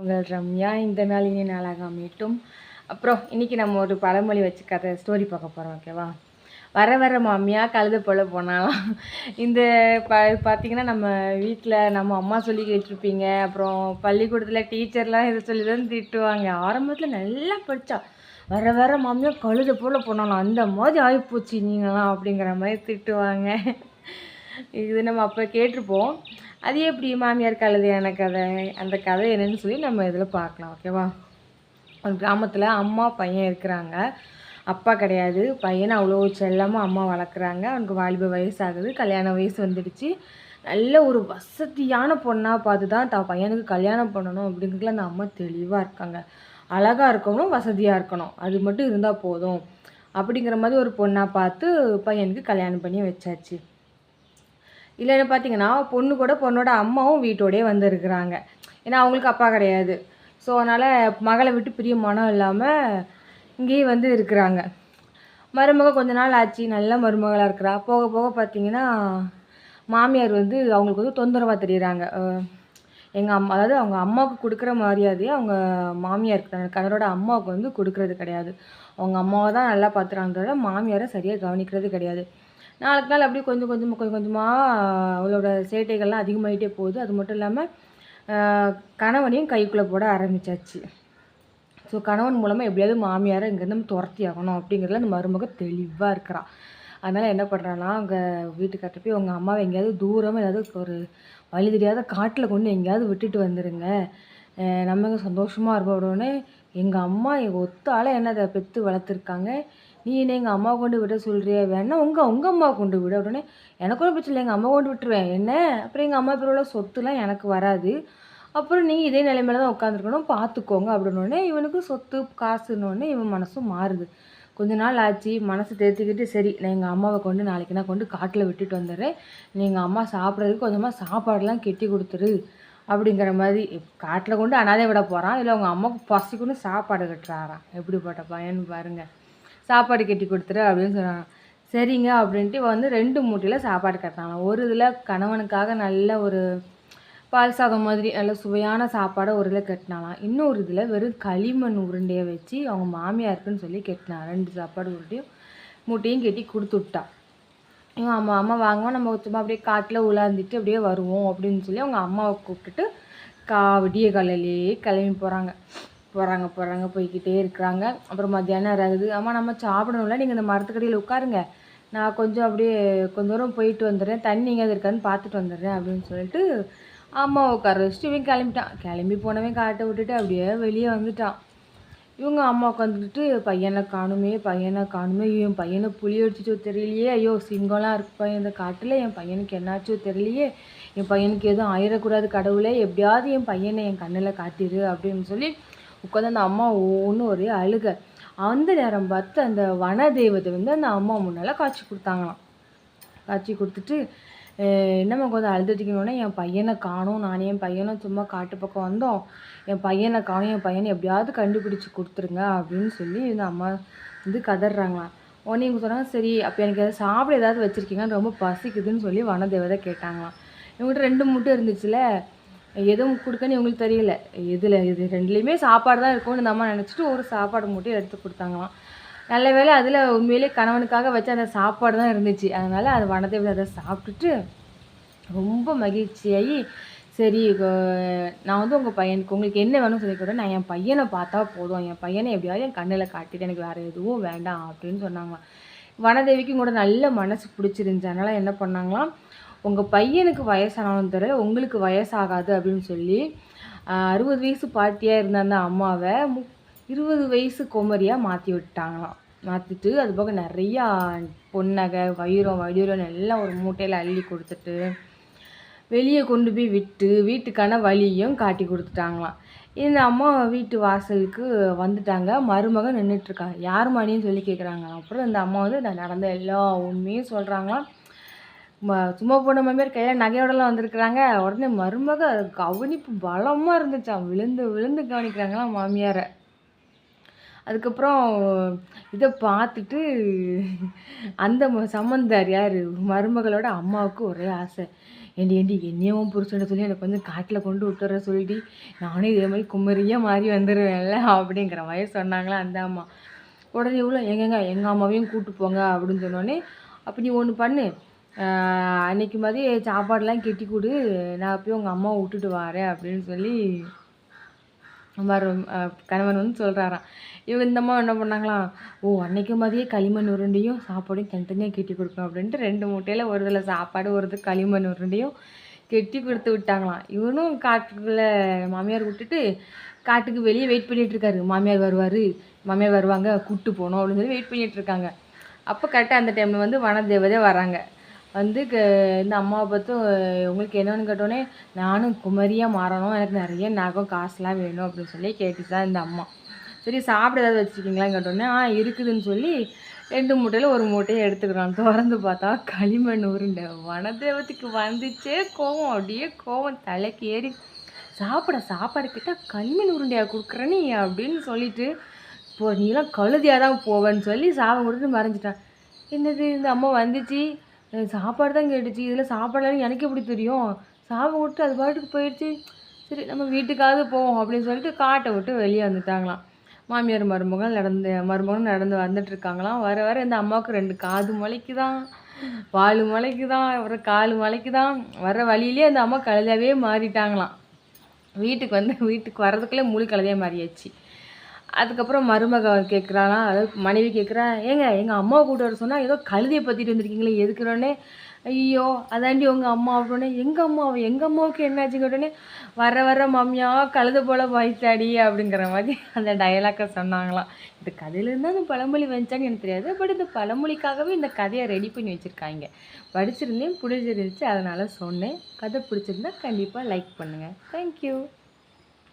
உங்கள் ரம்யா இந்த நாள் இனி நாளாக அமையட்டும் அப்புறம் இன்னைக்கு நம்ம ஒரு பழமொழி வச்சு கதை ஸ்டோரி பார்க்க போகிறோம் ஓகேவா வர வர மாமியா கழுத போல போனாலாம் இந்த ப பார்த்தீங்கன்னா நம்ம வீட்டில் நம்ம அம்மா சொல்லி கேட்டிருப்பீங்க. அப்புறம் பள்ளிக்கூடத்தில் டீச்சர்லாம் இதை சொல்லி தான் திட்டுவாங்க. ஆரம்பத்தில் நல்லா படித்தா வர வர மாமியா கழுத போல் போனாலாம் அந்த மாதிரி ஆகிப்போச்சு நீங்களாம் அப்படிங்கிற மாதிரி திட்டுவாங்க. இது நம்ம அப்போ கேட்டிருப்போம். அது எப்படி மாமியார் கழுதையான கதை அந்த கதை என்னன்னு சொல்லி நம்ம இதில் பார்க்கலாம் ஓகேவா ஒரு கிராமத்தில் அம்மா பையன் இருக்கிறாங்க. அப்பா கிடையாது. பையனை அவ்வளோ செல்லமாக அம்மா வளர்க்குறாங்க. அவனுக்கு வாலிப வயசாகுது கல்யாண வயசு வந்துடுச்சு. நல்ல ஒரு வசதியான பொண்ணாக பார்த்து தான் தான் பையனுக்கு கல்யாணம் பண்ணணும் அப்படிங்கிறதுல அந்த அம்மா தெளிவாக இருக்காங்க. அழகாக இருக்கணும் வசதியாக இருக்கணும். அது மட்டும் இருந்தால் போதும். அப்படிங்கிற மாதிரி ஒரு பொண்ணாக பார்த்து பையனுக்கு கல்யாணம் பண்ணி வச்சாச்சு. இல்லைன்னு பார்த்தீங்கன்னா பொண்ணு கூட பொண்ணோட அம்மாவும் வீட்டோடயே வந்திருக்கிறாங்க. ஏன்னா அவங்களுக்கு அப்பா கிடையாது. ஸோ அதனால் மகளை விட்டு பிரிய மனம் இல்லாமல் இங்கேயே வந்து இருக்கிறாங்க. மருமக கொஞ்ச நாள் ஆச்சு. நல்ல மருமகளாக இருக்கிறா. போக போக பார்த்தீங்கன்னா மாமியார் வந்து அவங்களுக்கு வந்து தொந்தரவாக தெரியுறாங்க. எங்கள் அம்மா அதாவது அவங்க அம்மாவுக்கு கொடுக்குற மரியாதையை அவங்க மாமியாருக்கு கணவரோட அம்மாவுக்கு வந்து கொடுக்கறது கிடையாது. அவங்க அம்மாவை தான் நல்லா பார்த்துறாங்க மாமியாரை சரியாக கவனிக்கிறது கிடையாது. நாளுக்கு நாள் அப்படியே கொஞ்சம் கொஞ்சமாக கொஞ்சம் கொஞ்சமாக அவளோட சேட்டைகள்லாம் அதிகமாகிட்டே போகுது. அது மட்டும் இல்லாமல் கணவனையும் கைக்குள்ளே போட ஆரம்பிச்சாச்சு. ஸோ கணவன் மூலமாக எப்படியாவது மாமியாரை இங்கேருந்து நம்ம துரத்தி ஆகணும் அப்படிங்கிறதுல அந்த மருமகம் தெளிவாக இருக்கிறான் அதனால் என்ன பண்ணுறான்னா அவங்க வீட்டுக்கார்ட்ட போய் உங்கள் அம்மாவை எங்கேயாவது தூரமாக ஏதாவது ஒரு வழி தெரியாத காட்டில் கொண்டு எங்கேயாவது விட்டுட்டு வந்துடுங்க நம்ம இங்க சந்தோஷமாக இருப்போம். உடனே எங்கள் அம்மா எங்கள் ஒத்த ஆளை என்ன அதை பெற்று வளர்த்துருக்காங்க? நீ என்ன எங்கள் அம்மா கொண்டு விட சொல்கிறிய வேணா உங்கள் உங்கள் அம்மா கொண்டு விட. உடனே எனக்கு ஒன்றும் பிரச்சனை இல்லை எங்கள் அம்மா கொண்டு விட்டுருவேன். என்ன? அப்புறம் எங்கள் அம்மா பேர் உள்ள சொத்துலாம் எனக்கு வராது. அப்புறம் நீ இதே நிலைமையில தான் உட்காந்துருக்கணும் பார்த்துக்கோங்க அப்படின்னோடனே இவனுக்கு சொத்து காசுன்னொடனே இவன் மனசும் மாறுது. கொஞ்ச நாள் ஆச்சு மனசு தேர்த்திக்கிட்டு சரி நான் எங்கள் அம்மாவை கொண்டு நாளைக்கு நான் கொண்டு காட்டில் விட்டுட்டு வந்துடுறேன். நீ எங்கள் அம்மா சாப்பிட்றதுக்கு கொஞ்சமாக சாப்பாடெல்லாம் கெட்டி கொடுத்துரு அப்படிங்கிற மாதிரி. காட்டில் கொண்டு அனாதை விட போகிறான் இல்லை அவங்க அம்மாவுக்கு பசிக்குன்னு சாப்பாடு கட்டுறாராம். எப்படிப்பட்ட பையன் பாருங்கள் சாப்பாடு கட்டி கொடுத்துரு அப்படின்னு சொன்னாங்க. சரிங்க அப்படின்ட்டு வந்து ரெண்டு மூட்டையில் சாப்பாடு கட்டினாங்க. ஒரு இதில் கணவனுக்காக நல்ல ஒரு பால் சாதம் மாதிரி நல்ல சுவையான சாப்பாடை ஒரு இதில் கட்டினாலாம் இன்னொரு இதில் வெறும் களிமண் உருண்டையை வச்சு அவங்க மாமியாருக்குன்னு சொல்லி கட்டினான் ரெண்டு சாப்பாடு உருண்டையும் மூட்டையும் கட்டி கொடுத்து விட்டா இவங்க அம்மா அம்மா வாங்குவோம் நம்ம சும்மா அப்படியே காட்டில் உலாந்துட்டு அப்படியே வருவோம் அப்படின்னு சொல்லி அவங்க அம்மாவை கூப்பிட்டுட்டு கா விடிய காலையிலேயே கிளம்பி போகிறாங்க போகிறாங்க போகிறாங்க போய்க்கிட்டே இருக்கிறாங்க. அப்புறம் மத்தியானம் ஆகுது. அம்மா நம்ம சாப்பிடணும்ல. நீங்கள் இந்த மரத்துக்கடியில் உட்காருங்க. நான் கொஞ்சம் அப்படியே கொஞ்ச தூரம் போயிட்டு வந்துடுறேன். தண்ணி எங்கேயாவது இருக்கான்னு பார்த்துட்டு வந்துடுறேன் அப்படின்னு சொல்லிட்டு அம்மா உட்கார வச்சுட்டு இவன் கிளம்பிட்டான். கிளம்பி போனவன் காட்டை விட்டுட்டு அப்படியே வெளியே வந்துட்டான். இவங்க அம்மா உட்காந்துக்கிட்டு பையனை காணுமே பையனை காணுமே. இவன் பையனை புளி அடிச்சிச்சோ தெரியலையே. ஐயோ சிங்கம்லாம் இருப்பான் இந்த காட்டில். என் பையனுக்கு என்னாச்சோ தெரியலையே. என் பையனுக்கு எதுவும் ஆயிடக்கூடாது கடவுளே. எப்படியாவது என் பையனை என் கண்ணில் காட்டிடு அப்படின்னு சொல்லி உட்காந்து அந்த அம்மா ஒன்று ஒரே அழுக. அந்த நேரம் பார்த்து அந்த வன தெய்வத்தை வந்து அந்த அம்மா முன்னால் காட்சி கொடுத்தாங்களாம். காட்சி கொடுத்துட்டு என்னம்மா கொஞ்சம் அழுதுட்டிக்கணுன்னா என் பையனை காணோம். நான் என் பையனும் சும்மா காட்டு பக்கம் வந்தோம். என் பையனை காணோம். என் பையனை எப்படியாவது கண்டுபிடிச்சி கொடுத்துருங்க அப்படின்னு சொல்லி இந்த அம்மா வந்து கதறாங்களாம். உடனே இவங்க சொன்னாங்க சரி அப்போ எனக்கு எதாவது சாப்பிட ஏதாவது வச்சுருக்கீங்கன்னு ரொம்ப பசிக்குதுன்னு சொல்லி வனதேவதை கேட்டாங்களாம். இவங்ககிட்ட ரெண்டு மூட்டை இருந்துச்சுல எதுவும் கொடுக்கன்னு இவங்களுக்கு தெரியல. எதில் இது ரெண்டுலேயுமே சாப்பாடு தான் இருக்கும்னு இந்த அம்மா நினச்சிட்டு ஒரு சாப்பாடு மூட்டையை எடுத்து கொடுத்தாங்களாம். நல்ல வேளை அதில் உண்மையிலே கணவனுக்காக வச்ச அந்த சாப்பாடு தான் இருந்துச்சு. அதனால் அது வனதேவதை அதை சாப்பிட்டுட்டு ரொம்ப மகிழ்ச்சியாகி சரி நான் வந்து உங்கள் பையனுக்கு உங்களுக்கு என்ன வேணும்னு சொல்லி கூட நான் என் பையனை பார்த்தா போதும். என் பையனை எப்படியாவது என் கண்ணில் காட்டிட்டு எனக்கு வேறு எதுவும் வேண்டாம் அப்படின்னு சொன்னாங்களாம். வனதேவிக்கும் கூட நல்ல மனசு பிடிச்சிருந்துச்சு. அதனால் என்ன பண்ணாங்களாம்? உங்கள் பையனுக்கு வயசானாலும் தவிர உங்களுக்கு வயசாகாது அப்படின்னு சொல்லி அறுபது வயசு பாட்டியாக இருந்த அந்த அம்மாவை மு இருபது வயசு குமரியாக மாற்றி விட்டாங்களாம். மாற்றிட்டு அது போக நிறையா பொன்னகை வைரம் வடிரம் எல்லாம் ஒரு மூட்டையில் அள்ளி கொடுத்துட்டு வெளியே கொண்டு போய் விட்டு வீட்டுக்கான வழியும் காட்டி கொடுத்துட்டாங்களாம். இந்த அம்மா வீட்டு வாசலுக்கு வந்துட்டாங்க. மருமகன் நின்றுட்டுருக்கா யார் மணின்னு சொல்லி கேட்குறாங்க அப்புறம் இந்த அம்மா வந்து நான் நடந்த எல்லா உண்மையும் சொல்கிறாங்களாம் ம- சும்மா போன மாமியார் கையில் நகையோடலாம் வந்திருக்கிறாங்க. உடனே மருமக கவனிப்பு பலமாக இருந்துச்சாம் விழுந்து விழுந்து கவனிக்கிறாங்களாம் மாமியாரை. அதுக்கப்புறம் இதை பார்த்துட்டு அந்த சம்மந்தார் யார்? மருமகளோட அம்மாவுக்கு ஒரே ஆசை. ஏண்டி ஏண்டி என்னையும் புருஷன் சொல்லி எனக்கு வந்து காட்டில் கொண்டு விட்டுற சொல்லிட்டு நானும் இதே மாதிரி குமரியாக மாறி வந்துடுவேன்ல அப்படிங்கிற மாதிரி சொன்னாங்களா அந்த அம்மா. உடனே இவ்வளோ எங்கெங்க எங்கள் அம்மாவையும் கூப்பிட்டு போங்க அப்படின்னு சொன்னோடனே அப்போ நீ ஒன்று பண்ணு. அன்னைக்கு மாதிரி சாப்பாடெலாம் கெட்டி கொடு நான் போய் உங்கள் அம்மாவை விட்டுட்டு வரேன் அப்படின்னு சொல்லி வரும் கணவன் வந்து சொல்கிறாராம் இவங்க இந்த அம்மா என்ன பண்ணாங்களாம் ஓ அன்னைக்கு மாதிரியே களிமண் உருண்டையும் சாப்பாடையும் தனித்தனியாக கெட்டி கொடுக்கணும் அப்படின்ட்டு ரெண்டு மூட்டையில் ஒரு இதில் சாப்பாடு ஒரு இது களிமண் உருண்டையும் கெட்டி கொடுத்து விட்டாங்களாம். இவனும் காட்டுக்குள்ளே மாமியார் விட்டுட்டு காட்டுக்கு வெளியே வெயிட் பண்ணிகிட்டு இருக்காரு. மாமியார் வருவார் மாமியார் வருவாங்க கூட்டு போகணும் அப்படின்னு சொல்லி வெயிட் பண்ணிகிட்டு இருக்காங்க. அப்போ கரெக்டாக அந்த டைமில் வந்து வனதேவதை வராங்க. வந்து க இந்த அம்மாவை பார்த்து உங்களுக்கு என்னன்னு கேட்டோன்னே நானும் குமரியாக மாறணும். எனக்கு நிறைய நகம் காசுலாம் வேணும். அப்படின்னு சொல்லி கேட்டுச்சா இந்த அம்மா. சரி சாப்பிட ஏதாவது வச்சுருக்கீங்களான்னு கேட்டோன்னே ஆ இருக்குதுன்னு சொல்லி ரெண்டு மூட்டையில் ஒரு மூட்டையை எடுத்துக்கிறான். திறந்து பார்த்தா களிமண் உருண்டை வனதேவத்துக்கு வந்துச்சே கோவம். அப்படியே கோவம் தலைக்கு ஏறி சாப்பிட சாப்பாடு கேட்டால் களிமண் உருண்டையாக கொடுக்குறேனே நீ? அப்படின்னு சொல்லிட்டு போ நீலாம் கழுதியாக தான் போவேன்னு சொல்லி சாபம் கொடுத்து மறைஞ்சிட்டான். என்னது இந்த அம்மா வந்துச்சு? சாப்பாடு தான் கேட்டுச்சு. இதில் சாப்பாடுலாம் எனக்கு எப்படி தெரியும்? சாப்பிட விட்டு அது பாட்டுக்கு போயிடுச்சு. சரி நம்ம வீட்டுக்காவது போவோம் அப்படின்னு சொல்லிட்டு காட்டை விட்டு வெளியே வந்துட்டாங்களாம். மாமியார் மருமகள் நடந்து மருமகன் நடந்து வந்துட்டுருக்காங்களாம் வர வர இந்த அம்மாவுக்கு ரெண்டு காது முளைக்குதான் வால் முளைக்குதான் அப்புறம் கால் முளைக்குதான். வர வழியிலே அந்த அம்மா கழுதாவே மாறிட்டாங்களாம். வீட்டுக்கு வந்து வீட்டுக்கு வர்றதுக்குள்ளே முழு கழுதையாக மாறியாச்சு. அதுக்கப்புறம் மருமக கேட்குறானா அதாவது மனைவி கேட்குறா ஏங்க எங்கள் அம்மாவை கூட்டு வர சொன்னால் ஏதோ கழுதையை பற்றிட்டு வந்திருக்கீங்களே எதுக்குறோன்னே? ஐயோ அதாண்டி உங்கள் அம்மா அப்படின்னே எங்கள் அம்மாவை எங்கள் அம்மாவுக்கு என்னாச்சு கேட்டோடனே வர வர மம்மியா கழுத போல் போயிட்டாடி அப்படிங்கிற மாதிரி அந்த டயலாக்கை சொன்னாங்களாம். இந்த கதையிலேருந்து அந்த பழமொழி வந்துச்சான்னு எனக்கு தெரியாது பட் இந்த பழமொழிக்காகவே இந்த கதையை ரெடி பண்ணி வச்சுருக்காங்க. படிச்சிருந்தேன் பிடிச்சிருந்துச்சு அதனால் சொன்னேன். கதை பிடிச்சிருந்தா கண்டிப்பாக லைக் பண்ணுங்கள் தேங்க்யூ